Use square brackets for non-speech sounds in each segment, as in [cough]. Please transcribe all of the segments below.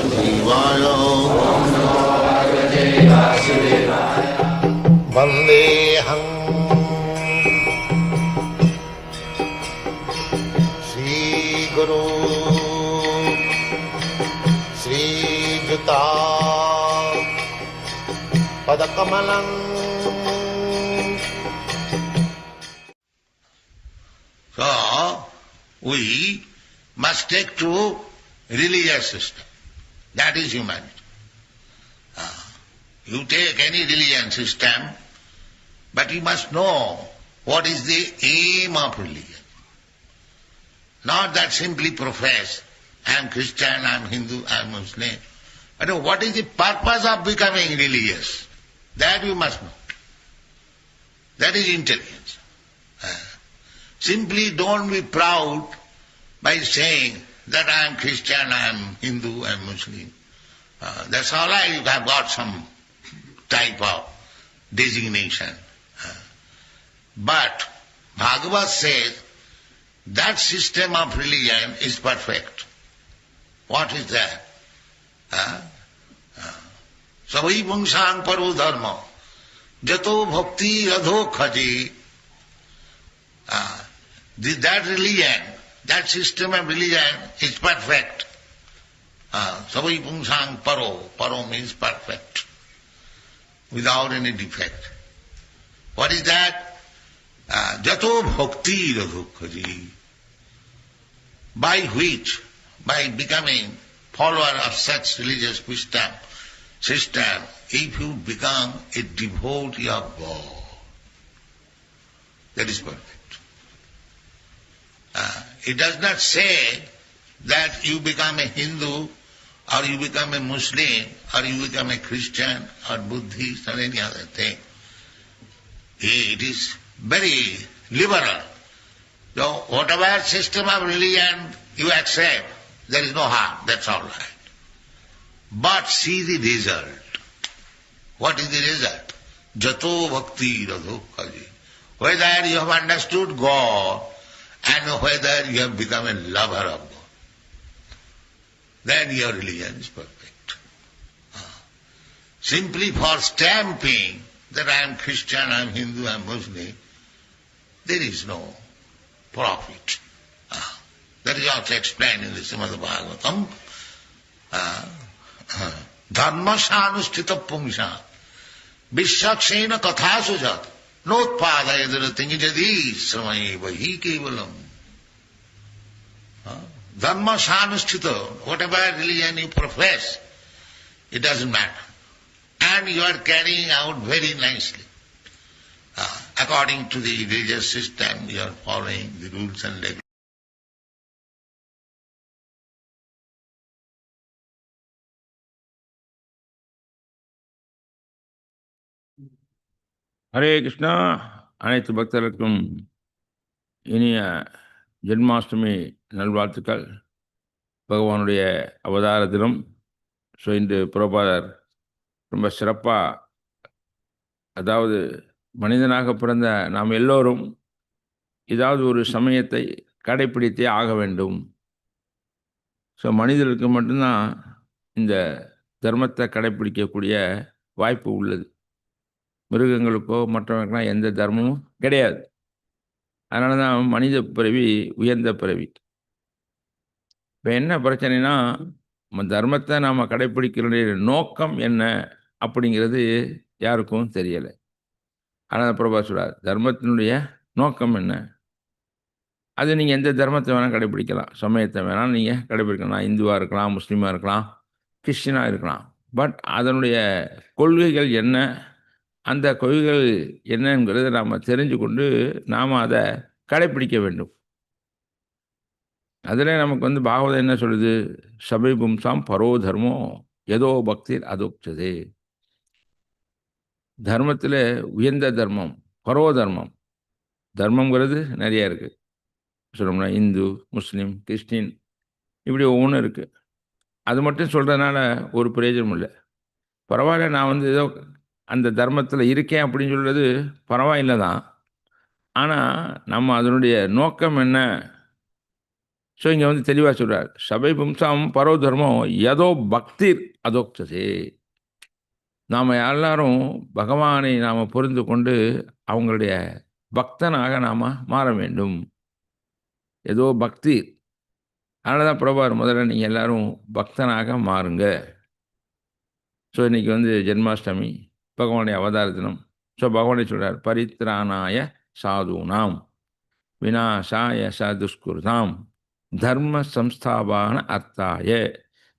शिवाय वन्देऽहं श्रीगुरु श्रीयुता पदकमलम् So, we must take to religious system. That is humanity. Ah, you take any religion system, but you must know what is the aim of religion. Not that simply profess, I am Christian, I am Hindu, I am Muslim. But what is the purpose of becoming religious? That you must know. That is intelligence. Ah. Simply don't be proud by saying that I am Christian, I am Hindu, I am Muslim. Uh, that's all you have got some type of designation. Uh, but Bhagavad says that system of religion is perfect. What is that? Uh, uh, Savai pungsang paro dharma jato bhakti radho khaji uh, the, that system of religion is perfect. Uh, Savai pungsang paro, paro means perfect, without any defect. What is that? Uh, Jato bhakti radhukhaji. By which, by becoming follower of such religious system, system, if you become a devotee of God, that is perfect. Uh, it does not say that you become a Hindu or you become a Muslim or you become a Christian or Buddhist or any other thing. It is very liberal. So whatever system of religion you accept, there is no harm, that's all right. But see the result. What is the result? Jato bhakti radho. Whether you have understood God and whether you have become a lover of God. Then your religion is perfect. Ah. Simply for stamping that I am Christian, I am Hindu, I am Muslim, there is no profit. Ah. That is also explained in the Srimad Bhagavatam. Ah. Dharma sanustita pumsa. Vishyaksena katha. Not path either thinking jadis samai bahike valam. Dhamma sanusthita, whatever religion you profess, it doesn't matter. And you are carrying out very nicely. according to the religious system, you are following the rules and regulations. Hare Krishna. அனைத்து பக்தர்களுக்கும் இனிய ஜென்மாஷ்டமி நல்வாழ்த்துக்கள். பகவானுடைய அவதார தினம். So இன்று புரபாதர் ரொம்ப சிறப்பாக அதாவது மனிதனாக பிறந்த நாம் எல்லோரும் ஏதாவது ஒரு சமயத்தை கடைப்பிடித்தே ஆக வேண்டும். ஸோ மனிதர்களுக்கு மட்டும்தான் இந்த தர்மத்தை கடைப்பிடிக்கக்கூடிய வாய்ப்பு உள்ளது. மிருகங்களுக்கோ மற்றவங்களுக்கெல்லாம் எந்த தர்மமும் கிடையாது. அதனால தான் மனித பிறவி உயர்ந்த பிறவி. இப்போ என்ன பிரச்சனைனா நம்ம தர்மத்தை நாம் கடைப்பிடிக்கிற நோக்கம் என்ன அப்படிங்கிறது யாருக்கும் தெரியலை. ஆனால் பிரபா சொல்கிறார் தர்மத்தினுடைய நோக்கம் என்ன? அது நீங்கள் எந்த தர்மத்தை வேணால் கடைப்பிடிக்கலாம். சமயத்தை வேணால் நீங்கள் கடைப்பிடிக்கலாம். இந்துவாக இருக்கலாம் முஸ்லீமாக இருக்கலாம் கிறிஸ்டினாக இருக்கலாம். பட் அதனுடைய கொள்கைகள் என்ன? அந்த கொள்கைகள் என்னங்கிறத நாம் தெரிஞ்சு கொண்டு நாம் அதை கடைப்பிடிக்க வேண்டும். அதில் நமக்கு வந்து பாகவதம் என்ன சொல்லுது? சபை பும்சாம் பரோ தர்மோ ஏதோ பக்தி அதோக்சதே தர்மத்தில் உயர்ந்த தர்மம் பரோ தர்மம். தர்மங்கிறது நிறைய இருக்குது சொல்லணும்னா இந்து முஸ்லீம் கிறிஸ்டின் இப்படி ஒவ்வொன்றும் இருக்குது அது மட்டும் சொல்கிறதுனால ஒரு பிரயோஜனம் இல்லை. பரவாயில்ல நான் வந்து ஏதோ அந்த தர்மத்தில் இருக்கேன் அப்படின்னு சொல்கிறது பரவாயில்லை தான் ஆனால் நம்ம அதனுடைய நோக்கம் என்ன? ஸோ இங்கே வந்து தெளிவாக சொல்கிறார் சபை பும்சாம் பரோ தர்மம் ஏதோ பக்திர் அதோக்ததே. நாம் எல்லாரும் பகவானை நாம் புரிந்து கொண்டு அவங்களுடைய பக்தனாக நாம் மாற வேண்டும். ஏதோ பக்தி அதனால தான் பிரபார் முதல்ல நீங்கள் எல்லாரும் பக்தனாக மாறுங்க. ஸோ இன்றைக்கி வந்து ஜென்மாஷ்டமி பகவானுடைய அவதார தினம் ஸோ பகவானை சொல்கிறார் பரித்ராணாய சாதுனாம் வினாசாய சதுஷ்குருதாம் தர்ம சம்ஸ்தாபான அர்த்தாய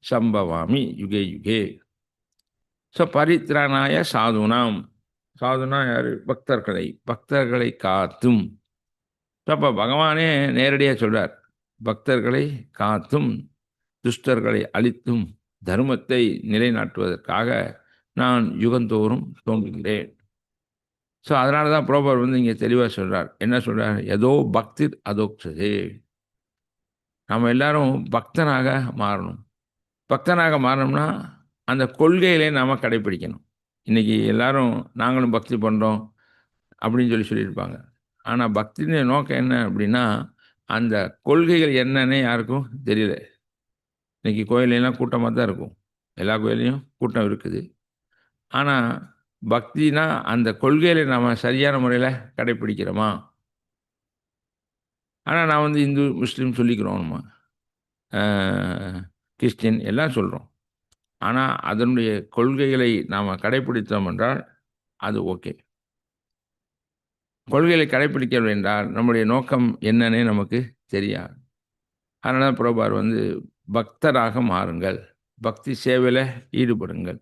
சம்பவாமி யுகே யுகே. ஸோ பரித்ராணாய சாதுனாம். சாதுனா யார்? பக்தர்களை பக்தர்களை காத்தும். அப்போ பகவானே நேரடியாக சொல்கிறார் பக்தர்களை காத்தும் துஷ்டர்களை அழித்தும் தர்மத்தை நிலைநாட்டுவதற்காக நான் யுகந்தோறும் தோன்றுகிறேன். ஸோ அதனால தான் புரோபர் வந்து இங்கே தெளிவாக சொல்கிறார் என்ன சொல்கிறார் ஏதோ பக்தி அதோக்சது. நம்ம எல்லாரும் பக்தனாக மாறணும். பக்தனாக மாறணும்னா அந்த கொள்கையிலே நாம் கடைப்பிடிக்கணும். இன்றைக்கி எல்லாரும் நாங்களும் பக்தி பண்ணுறோம் அப்படின்னு சொல்லி சொல்லியிருப்பாங்க. ஆனால் பக்தியுடைய நோக்கம் என்ன அப்படின்னா அந்த கொள்கைகள் என்னன்னே யாருக்கும் தெரியல. இன்றைக்கி கோயிலெல்லாம் கூட்டமாக தான் இருக்கும். எல்லா கோயிலையும் கூட்டம் இருக்குது. ஆனால் பக்தினா அந்த கொள்கையில் நாம் சரியான முறையில் கடைப்பிடிக்கிறோமா ஆனால் நான் வந்து இந்து முஸ்லீம் சொல்லிக்கிறோம் நம்ம. கிறிஸ்டின் எல்லாம் சொல்கிறோம் ஆனால் அதனுடைய கொள்கைகளை நாம் கடைப்பிடித்தோம் என்றால் அது ஓகே. கொள்கைகளை கடைப்பிடிக்கவில்லை என்றால் நம்முடைய நோக்கம் என்னன்னே நமக்கு தெரியாது. அதனால் பிரபார் வந்து பக்தராக மாறுங்கள். பக்தி சேவையில் ஈடுபடுங்கள்.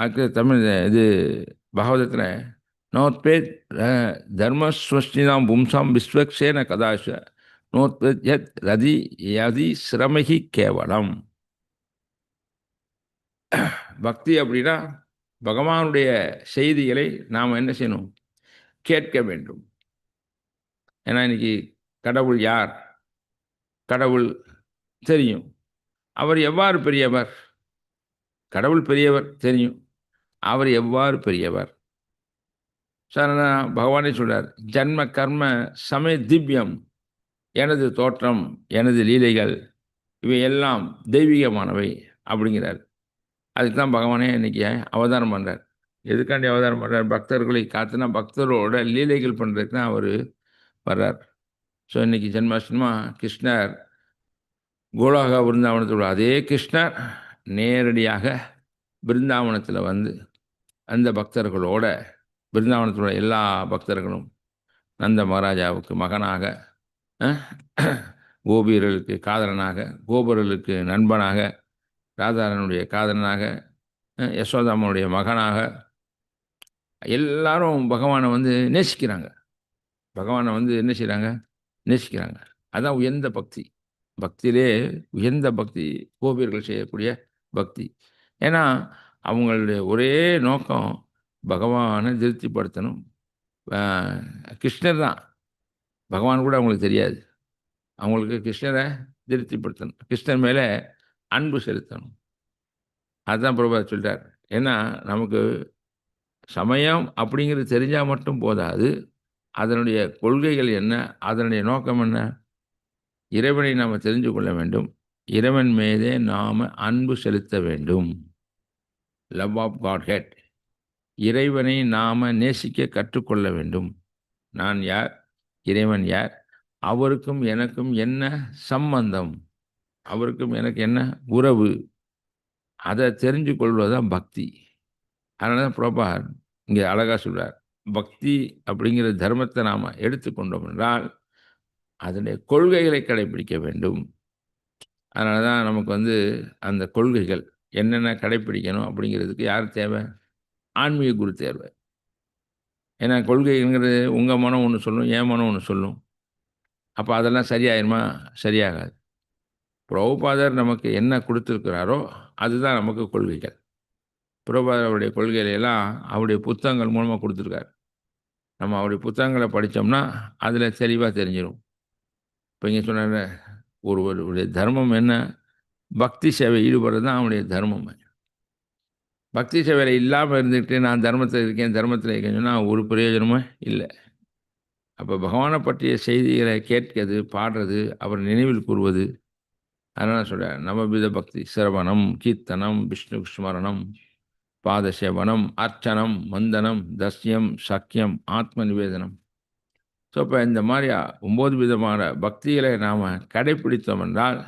ஆக்கு தமிழ் இது பகவதத்தில் நோத்பேத் தர்மஸ்வஸ்தினாம் பும்சாம் விஸ்வக்ஷேன கதாச நோத்பேத் யத் ரதி யதி சிரமகி கேவலம். பக்தி அப்படின்னா பகவானுடைய செய்திகளை நாம் என்ன செய்யணும்? கேட்க வேண்டும். ஏன்னா இன்னைக்கு கடவுள் யார்? கடவுள் தெரியும். அவர் எவ்வாறு பெரியவர்? கடவுள் பெரியவர் தெரியும். அவர் எவ்வாறு பெரியவர்? சரணா பகவானே சொல்கிறார் ஜன்ம கர்ம சமய திவ்யம் எனது தோற்றம் எனது லீலைகள் இவை எல்லாம் தெய்வீகமானவை அப்படிங்கிறார். அதுக்கு தான் பகவானே இன்னைக்கு அவதாரம் பண்ணுறார் எதுக்காண்டி அவதாரம் பண்ணுறார் பக்தர்களை காத்துனா பக்தரோட லீலைகள் பண்ணுறதுக்கு தான் அவர் வர்றார். ஸோ இன்னைக்கு ஜென்மாஷ்டமாக கிருஷ்ணர் கோலாக பிருந்தாவனத்தோட அதே கிருஷ்ணர் நேரடியாக பிருந்தாவனத்தில் வந்து அந்த பக்தர்களோட பிருந்தாவனத்தோட எல்லா பக்தர்களும் நந்த மகாராஜாவுக்கு மகனாக கோபியர்களுக்கு காதலனாக கோபுரர்களுக்கு நண்பனாக ராதாரனுடைய காதலனாக யசோதாமனுடைய மகனாக எல்லாரும் பகவானை வந்து நேசிக்கிறாங்க. பகவானை வந்து என்ன செய்கிறாங்க நேசிக்கிறாங்க. அதான் உயர்ந்த பக்தி. பக்தியிலே உயர்ந்த பக்தி கோபியர்கள் செய்யக்கூடிய பக்தி. ஏன்னா அவங்களுடைய ஒரே நோக்கம் பகவானை திருப்திப்படுத்தணும். கிருஷ்ணர் தான். பகவான் கூட அவங்களுக்கு தெரியாது. அவங்களுக்கு கிருஷ்ணரை திருப்திப்படுத்தணும். கிருஷ்ணர் மேலே அன்பு செலுத்தணும். அதுதான் பிரபா சொல்கிறார் ஏன்னா நமக்கு சமயம் அப்படிங்கிறது தெரிஞ்சால் மட்டும் போதாது. அதனுடைய கொள்கைகள் என்ன? அதனுடைய நோக்கம் என்ன? இறைவனை நாம் தெரிஞ்சு கொள்ள வேண்டும். இறைவன் மீதே நாம் அன்பு செலுத்த வேண்டும். லவ் ஆஃப் காட் ஹெட் இறைவனை நாம் நேசிக்க கற்றுக்கொள்ள வேண்டும். நான் யார்? இறைவன் யார்? அவருக்கும் எனக்கும் என்ன சம்பந்தம்? அவருக்கும் எனக்கு என்ன உறவு? அதை தெரிஞ்சு கொள்வதுதான் பக்தி. அதனால தான் புரோபார் இங்கே அழகாக சொல்கிறார் பக்தி அப்படிங்கிற தர்மத்தை நாம் எடுத்துக்கொண்டோம் என்றால் அதனுடைய கொள்கைகளை கடைபிடிக்க வேண்டும். அதனால தான் நமக்கு வந்து அந்த கொள்கைகள் என்னென்ன கடைப்பிடிக்கணும் அப்படிங்கிறதுக்கு யார் தேவை? ஆன்மீக குரு தேவை ஏன்னா கொள்கைங்கிறது உங்கள் மனம் ஒன்று சொல்லும் என் மனம் ஒன்று சொல்லும். அப்போ அதெல்லாம் சரியாயிருமா? சரியாகாது. பிரபுபாதர் நமக்கு என்ன கொடுத்துருக்கிறாரோ அதுதான் நமக்கு கொள்கைகள். பிரபுபாதர் அவருடைய கொள்கையிலெல்லாம் அவருடைய புத்தகங்கள் மூலமாக கொடுத்துருக்காரு. நம்ம அவருடைய புத்தகங்களை படித்தோம்னா அதில் தெளிவாக தெரிஞ்சிடும் இப்போ இங்கே சொன்ன ஒருவருடைய தர்மம் என்ன? பக்தி சேவை ஈடுபடுறது தான் அவனுடைய தர்மம். பக்தி சேவையில் இல்லாமல் இருந்துக்கிட்டு நான் தர்மத்தில் இருக்கேன் தர்மத்தில் இருக்கேன்னு சொன்னால் ஒரு பிரயோஜனமும் இல்லை. அப்போ பகவானை பற்றிய செய்திகளை கேட்கிறது பாடுறது அவர் நினைவில் கூறுவது. அதனால் சொல்கிறேன் நவவித பக்தி சிரவணம் கீர்த்தனம் விஷ்ணு ஸ்மரணம் பாதசேவனம் அர்ச்சனம் வந்தனம் தஸ்யம் சக்கியம் ஆத்ம நிவேதனம் ஸோ இப்போ இந்த மாதிரி ஒம்பது விதமான பக்திகளை நாம் கடைப்பிடித்தோம் என்றால்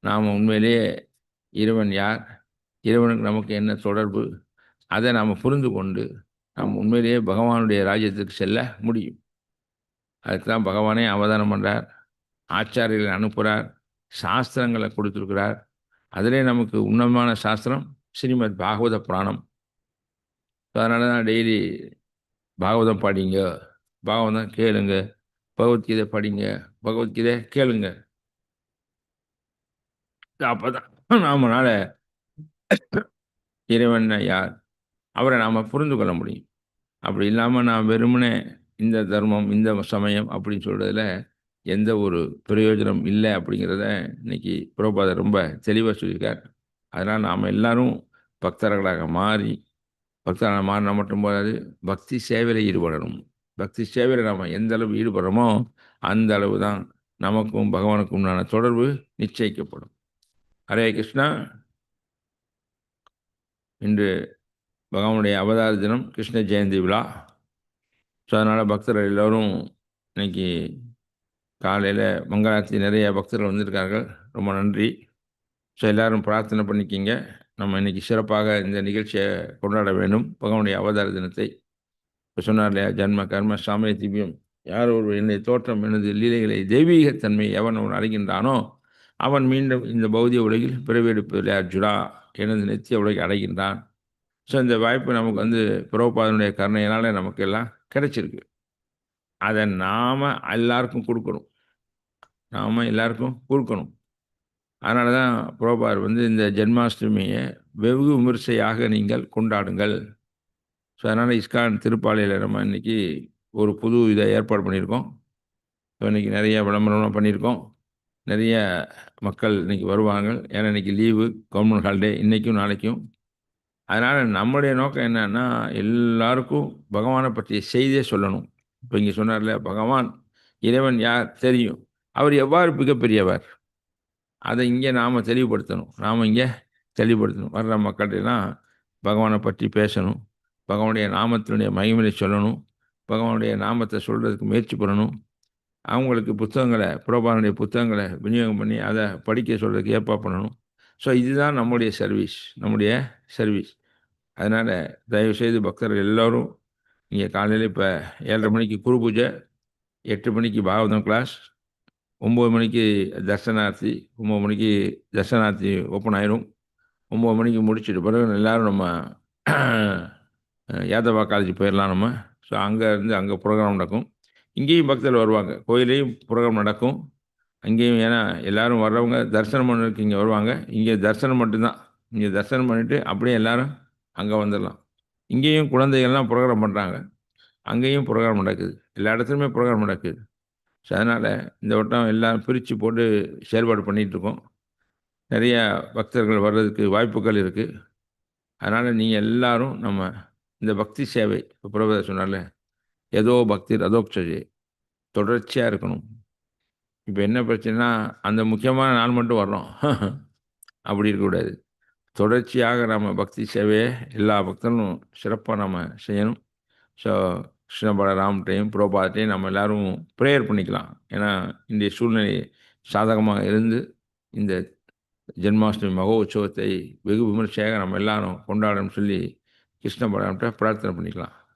நாம் உண்மையிலேயே இறைவன் யார்? இறைவனுக்கு நமக்கு என்ன தொடர்பு? அதை நாம் புரிந்து கொண்டு நாம் உண்மையிலேயே பகவானுடைய ராஜ்யத்துக்கு செல்ல முடியும். அதுக்கு தான் பகவானே அவதானம் பண்ணுறார் ஆச்சாரியர்களை அனுப்புகிறார் சாஸ்திரங்களை கொடுத்துருக்கிறார். அதிலே நமக்கு உன்னதமான சாஸ்திரம் ஸ்ரீமத் பாகவத புராணம். அதனால தான் டெய்லி பாகவதம் படிங்க பாகவதம் கேளுங்க பகவத்கீதை படிங்க பகவத்கீதை கேளுங்க. அப்பதான் நாமனால இறைவன் யார்? அவரை நாம் புரிந்து கொள்ள முடியும். அப்படி இல்லாமல் நான் வெறுமனே இந்த தர்மம் இந்த சமயம் அப்படின்னு சொல்கிறதுல எந்த ஒரு பிரயோஜனம் இல்லை அப்படிங்கிறத இன்னைக்கு புரோபாதர் ரொம்ப தெளிவாக சொல்லியிருக்கார். அதனால் நாம் எல்லாரும் பக்தர்களாக மாறி பக்தராக மாறினா மட்டும் போதாது பக்தி சேவையில் ஈடுபடணும். பக்தி சேவையில் நாம் எந்த அளவு ஈடுபடுறோமோ அந்த அளவு தான் நமக்கும் பகவானுக்கும் உண்டான தொடர்பு நிச்சயிக்கப்படும். ஹரே கிருஷ்ணா. இன்று பகவானுடைய அவதார தினம் கிருஷ்ண ஜெயந்தி விழா. ஸோ அதனால் பக்தர்கள் எல்லோரும் இன்னைக்கு காலையில் மங்களாத்தி நிறைய பக்தர்கள் வந்திருக்கார்கள். ரொம்ப நன்றி. ஸோ எல்லோரும் பிரார்த்தனை பண்ணிக்கிங்க. நம்ம இன்றைக்கி சிறப்பாக இந்த நிகழ்ச்சியை கொண்டாட வேண்டும். பகவானுடைய அவதார தினத்தை. இப்போ சொன்னார் இல்லையா ஜன்ம கர்ம சாமய திவ்யம். யார் ஒரு என்னை தோற்றம் எனது லீலைகளை தெய்வீகத்தன்மை எவன் அவன் அறிகின்றானோ அவன் மீண்டும் இந்த பௌதிக உலகில் பிறவெடுப்பதில் அர்ஜுனா எனது நித்திய உலகை அடைகின்றான். ஸோ இந்த வாய்ப்பு நமக்கு வந்து பிரபுபாதனுடைய கருணையினால் நமக்கு எல்லாம் கிடைச்சிருக்கு. அதை நாம் எல்லாருக்கும் கொடுக்கணும். நாம் எல்லாருக்கும் கொடுக்கணும். அதனால தான் புரோபார் வந்து இந்த ஜென்மாஷ்டமியை வெகு விமர்சையாக நீங்கள் கொண்டாடுங்கள். ஸோ அதனால் இஸ்கான் திருப்பாலையில் நம்ம இன்றைக்கி ஒரு புது இதை ஏற்பாடு பண்ணியிருக்கோம். ஸோ இன்றைக்கி நிறைய விளம்பரம்லாம் பண்ணியிருக்கோம். நிறைய மக்கள் இன்றைக்கி வருவாங்க. ஏன்னா இன்றைக்கி லீவு கவர்மெண்ட் ஹாலிடே இன்றைக்கும் நாளைக்கும். அதனால் நம்முடைய நோக்கம் என்னன்னா எல்லாருக்கும் பகவானை பற்றிய செய்தியே சொல்லணும். இப்போ இங்கே சொன்னார்ல பகவான் இறைவன் யார் தெரியும். அவர் எவ்வாறு மிகப்பெரியவர்? அதை இங்கே நாம் தெளிவுபடுத்தணும். நாம் இங்கே தெளிவுபடுத்தணும். வர்ற மக்கள்கிட்டலாம் பகவானை பற்றி பேசணும். பகவானுடைய நாமத்தினுடைய மகிமையை சொல்லணும். பகவானுடைய நாமத்தை சொல்கிறதுக்கு முயற்சி பண்ணணும். அவங்களுக்கு புத்தகங்களை புரோபானுடைய புத்தகங்களை விநியோகம் பண்ணி அதை படிக்க சொல்கிறதுக்கு ஏற்பாடு பண்ணணும். ஸோ இதுதான் நம்முடைய சர்வீஸ் நம்முடைய சர்வீஸ் அதனால் தயவுசெய்து பக்தர்கள் எல்லோரும் நீங்கள் காலையில் இப்போ ஏழரை மணிக்கு குரு பூஜை எட்டு மணிக்கு பாகவதம் கிளாஸ் ஒம்பது மணிக்கு தர்சனார்த்தி ஒம்பது மணிக்கு தர்சனார்த்தி ஓப்பன் ஆயிரும். ஒம்பது மணிக்கு முடிச்சுட்டு பிறகு எல்லோரும் நம்ம [clears throat] யாதவா காலேஜ் போயிடலாம் நம்ம. ஸோ அங்கே இருந்து அங்கே ப்ரோக்ராம் நடக்கும். இங்கேயும் பக்தர்கள் வருவாங்க. கோயிலையும் ப்ரோக்ராம் நடக்கும். அங்கேயும் ஏன்னா எல்லோரும் வர்றவங்க தரிசனம் பண்ணுறதுக்கு இங்கே வருவாங்க. இங்கே தரிசனம் மட்டும்தான். இங்கே தரிசனம் பண்ணிவிட்டு அப்படியே எல்லோரும் அங்கே வந்துடலாம். இங்கேயும் குழந்தைகள்லாம் ப்ரோக்ராம் பண்ணுறாங்க அங்கேயும் ப்ரோக்ராம் நடக்குது. எல்லா இடத்துலையுமே ப்ரோக்ராம் நடக்குது. ஸோ அதனால் இந்த வட்டம் எல்லாம் பிரித்து போட்டு செயல்பாடு பண்ணிகிட்ருக்கோம் நிறையா பக்தர்கள் வர்றதுக்கு வாய்ப்புகள் இருக்குது அதனால் நீங்கள் எல்லோரும் நம்ம இந்த பக்தி சேவை இப்போ பிரபத சொன்னால ஏதோ பக்தி ரதோக்ஷஜே தொடர்ச்சியாக இருக்கணும். இப்போ என்ன பிரச்சனைனா அந்த முக்கியமான நாள் மட்டும் வர்றோம் [laughs] அப்படி இருக்கக்கூடாது தொடர்ச்சியாக நம்ம பக்தி சேவையை எல்லா பக்தர்களும் சிறப்பாக நம்ம செய்யணும். ஸோ கிருஷ்ணபட ராம்கிட்டையும் புரோபாத்தையும் நம்ம எல்லோரும் ப்ரேயர் பண்ணிக்கலாம். ஏன்னா இன்றைய சூழ்நிலை சாதகமாக இருந்து இந்த ஜென்மாஷ்டமி மகோத்சவத்தை வெகு விமர்சையாக நம்ம எல்லாரும் கொண்டாடணும்னு சொல்லி கிருஷ்ணபடாம்கிட்ட பிரார்த்தனை பண்ணிக்கலாம்.